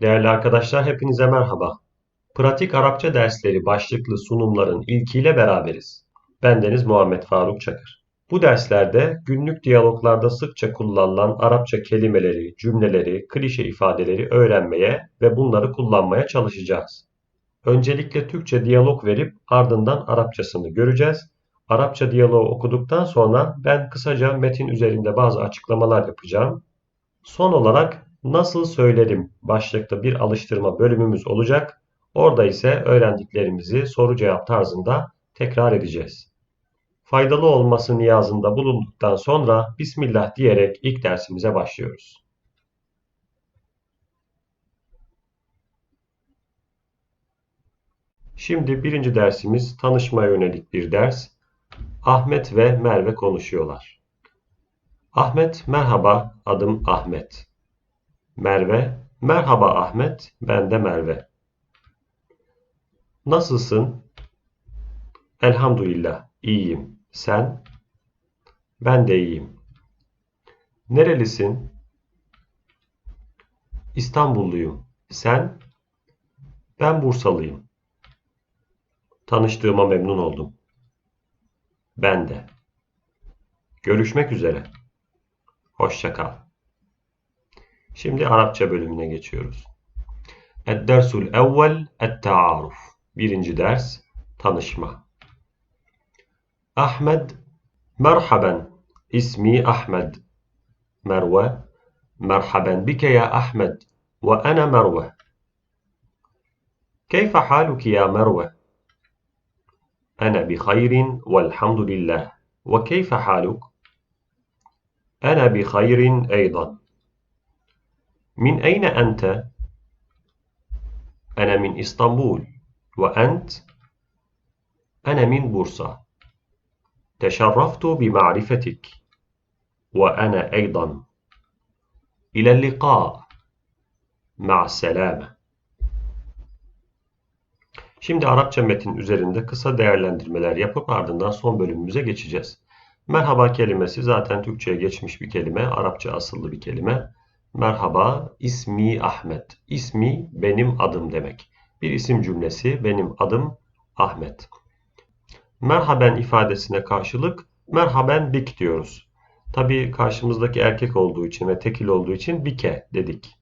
Değerli arkadaşlar hepinize merhaba. Pratik Arapça dersleri başlıklı sunumların ilkiyle beraberiz. Bendeniz Muhammed Faruk Çakır. Bu derslerde günlük diyaloglarda sıkça kullanılan Arapça kelimeleri, cümleleri, klişe ifadeleri öğrenmeye ve bunları kullanmaya çalışacağız. Öncelikle Türkçe diyalog verip ardından Arapçasını göreceğiz. Arapça diyaloğu okuduktan sonra ben kısaca metin üzerinde bazı açıklamalar yapacağım. Son olarak Nasıl Söylerim başlıklı bir alıştırma bölümümüz olacak. Orada ise öğrendiklerimizi soru cevap tarzında tekrar edeceğiz. Faydalı olması niyazında bulunduktan sonra Bismillah diyerek ilk dersimize başlıyoruz. Şimdi birinci dersimiz tanışmaya yönelik bir ders. Ahmet ve Merve konuşuyorlar. Ahmet, merhaba, adım Ahmet. Merve, merhaba Ahmet, ben de Merve. Nasılsın? Elhamdülillah, iyiyim. Sen? Ben de iyiyim. Nerelisin? İstanbulluyum. Sen? Ben Bursalıyım. Tanıştığıma memnun oldum. Ben de. Görüşmek üzere. Hoşça kal. Şimdi Arapça bölümüne geçiyoruz. Ed-dersul evvel et-taaruf. Birinci ders tanışma. Ahmed merhaben. İsmi Ahmed. Merve merhaben bike ya Ahmed. Ve ana Merve. كيف حالك يا مروة؟ أنا بخير والحمد لله وكيف حالك؟ أنا بخير أيضا من أين أنت؟ أنا من إسطنبول وأنت؟ أنا من بورصة تشرفت بمعرفتك وأنا أيضا إلى اللقاء مع السلامة Şimdi Arapça metin üzerinde kısa değerlendirmeler yapıp ardından son bölümümüze geçeceğiz. Merhaba kelimesi zaten Türkçe'ye geçmiş bir kelime, Arapça asıllı bir kelime. Merhaba, ismi Ahmet. İsmi benim adım demek. Bir isim cümlesi, benim adım Ahmet. Merhaben ifadesine karşılık merhaben bik diyoruz. Tabi karşımızdaki erkek olduğu için ve tekil olduğu için bike dedik.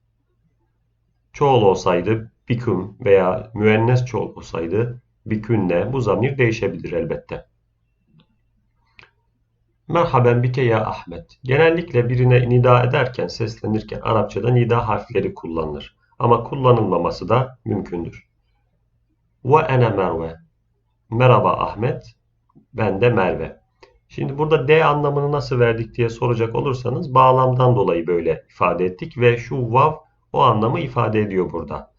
Çoğul olsaydı biküm veya müennes çoğul olsaydı bikünne bu zamir değişebilir elbette. Merhaben bike ya Ahmet. Genellikle birine nida ederken, seslenirken Arapçada nida harfleri kullanılır. Ama kullanılmaması da mümkündür. Ve ene Merve. Merhaba Ahmet. Ben de Merve. Şimdi burada D anlamını nasıl verdik diye soracak olursanız bağlamdan dolayı böyle ifade ettik ve şu vav o anlamı ifade ediyor burada.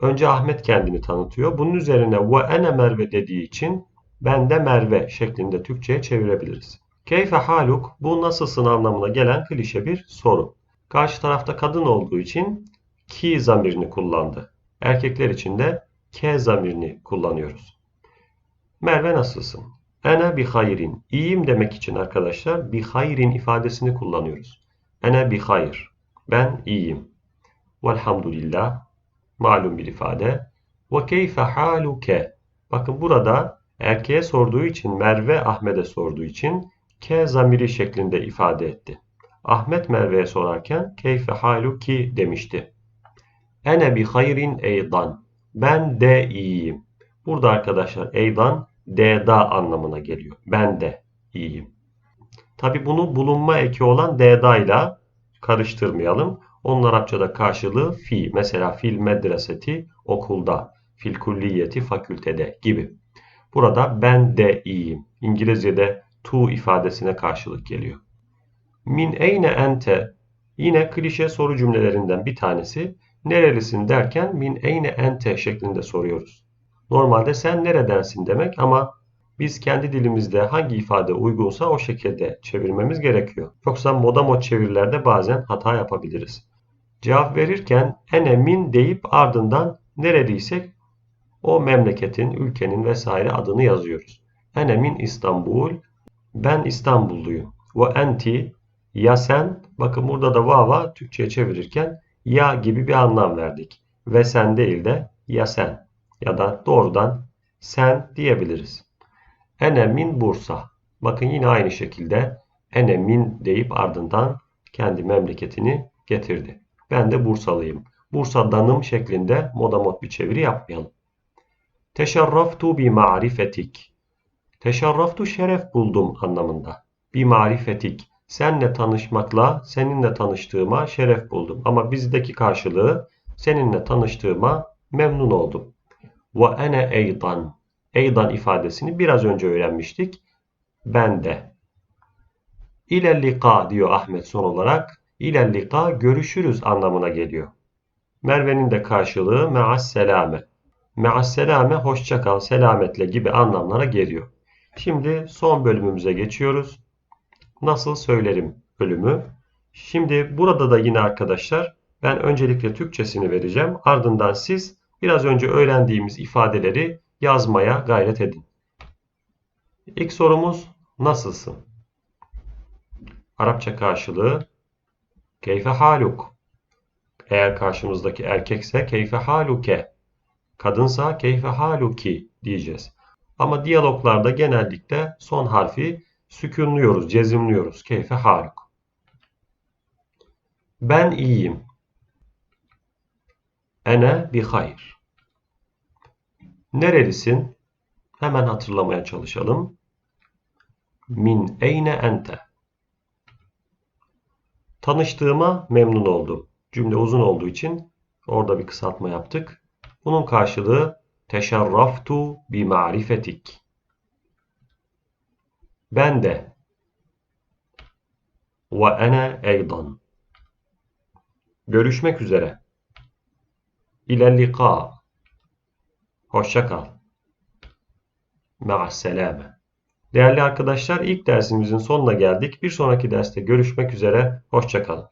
Önce Ahmet kendini tanıtıyor. Bunun üzerine ve ene Merve dediği için ben de Merve şeklinde Türkçe'ye çevirebiliriz. Keyfe haluk bu nasılsın anlamına gelen klişe bir soru. Karşı tarafta kadın olduğu için ki zamirini kullandı. Erkekler için de ke zamirini kullanıyoruz. Merve nasılsın? Ene bi hayrin. İyiyim demek için arkadaşlar bi hayrin ifadesini kullanıyoruz. Ene bi hayr. Ben iyiyim. Velhamdülillah. Malum bir ifade. Ve keyfe haluke. Bakın burada erkeğe sorduğu için Merve Ahmet'e sorduğu için ke zamiri şeklinde ifade etti. Ahmet Merve'ye sorarken keyfe haluki demişti. Ene bi hayrin eydan. Ben de iyiyim. Burada arkadaşlar eydan deda anlamına geliyor. Ben de iyiyim. Tabi bunu bulunma eki olan deda ile karıştırmayalım. Onun Arapçada karşılığı fi. Mesela fil medreseti okulda, fil kulliyeti fakültede gibi. Burada ben de iyiyim. İngilizce'de to ifadesine karşılık geliyor. Min eyne ente yine klişe soru cümlelerinden bir tanesi. Nerelisin derken min eyne ente şeklinde soruyoruz. Normalde sen neredensin demek ama biz kendi dilimizde hangi ifade uygunsa o şekilde çevirmemiz gerekiyor. Yoksa moda mod çevirilerde bazen hata yapabiliriz. Cevap verirken ene min deyip ardından nereliysek o memleketin, ülkenin vesaire adını yazıyoruz. Ene min İstanbul, ben İstanbulluyum. Ve enti, ya sen, bakın burada da vava Türkçe'ye çevirirken ya gibi bir anlam verdik. ve sen değil de ya sen ya da doğrudan sen diyebiliriz. Ene min Bursa. Bakın yine aynı şekilde ene min deyip ardından kendi memleketini getirdi. Ben de Bursalıyım. Bursa'danım şeklinde modamot bir çeviri yapmayalım. Teşerraftu bi marifetik. Teşerraftu şeref buldum anlamında. Bi marifetik. Senle tanışmakla, seninle tanıştığıma şeref buldum. Ama bizdeki karşılığı seninle tanıştığıma memnun oldum. Ve ene eydan. Eydan ifadesini biraz önce öğrenmiştik. Ben de. İlellika diyor Ahmet son olarak. İlellika görüşürüz anlamına geliyor. Merve'nin de karşılığı me'as selame. Me'as selame hoşça kal, selametle gibi anlamlara geliyor. Şimdi son bölümümüze geçiyoruz. Nasıl söylerim bölümü. Şimdi burada da yine arkadaşlar ben öncelikle Türkçesini vereceğim. Ardından siz biraz önce öğrendiğimiz ifadeleri yazmaya gayret edin. İlk sorumuz nasılsın? Arapça karşılığı keyfe haluk. Eğer karşımızdaki erkekse keyfe haluke. Kadınsa keyfe haluki diyeceğiz. Ama diyaloglarda genellikle son harfi sükunluyoruz, cezimliyoruz. Keyfe haluk. Ben iyiyim. Ene bi hayır. Nerelisin? Hemen hatırlamaya çalışalım. Min eyne ente. Tanıştığıma memnun oldum. Cümle uzun olduğu için orada bir kısaltma yaptık. Bunun karşılığı teşerraftu bi marifetik. Ben de ve ene eydan. Görüşmek üzere. İlellika. Hoşça kal. Ma'asselame. Değerli arkadaşlar ilk dersimizin sonuna geldik. Bir sonraki derste görüşmek üzere. Hoşça kalın.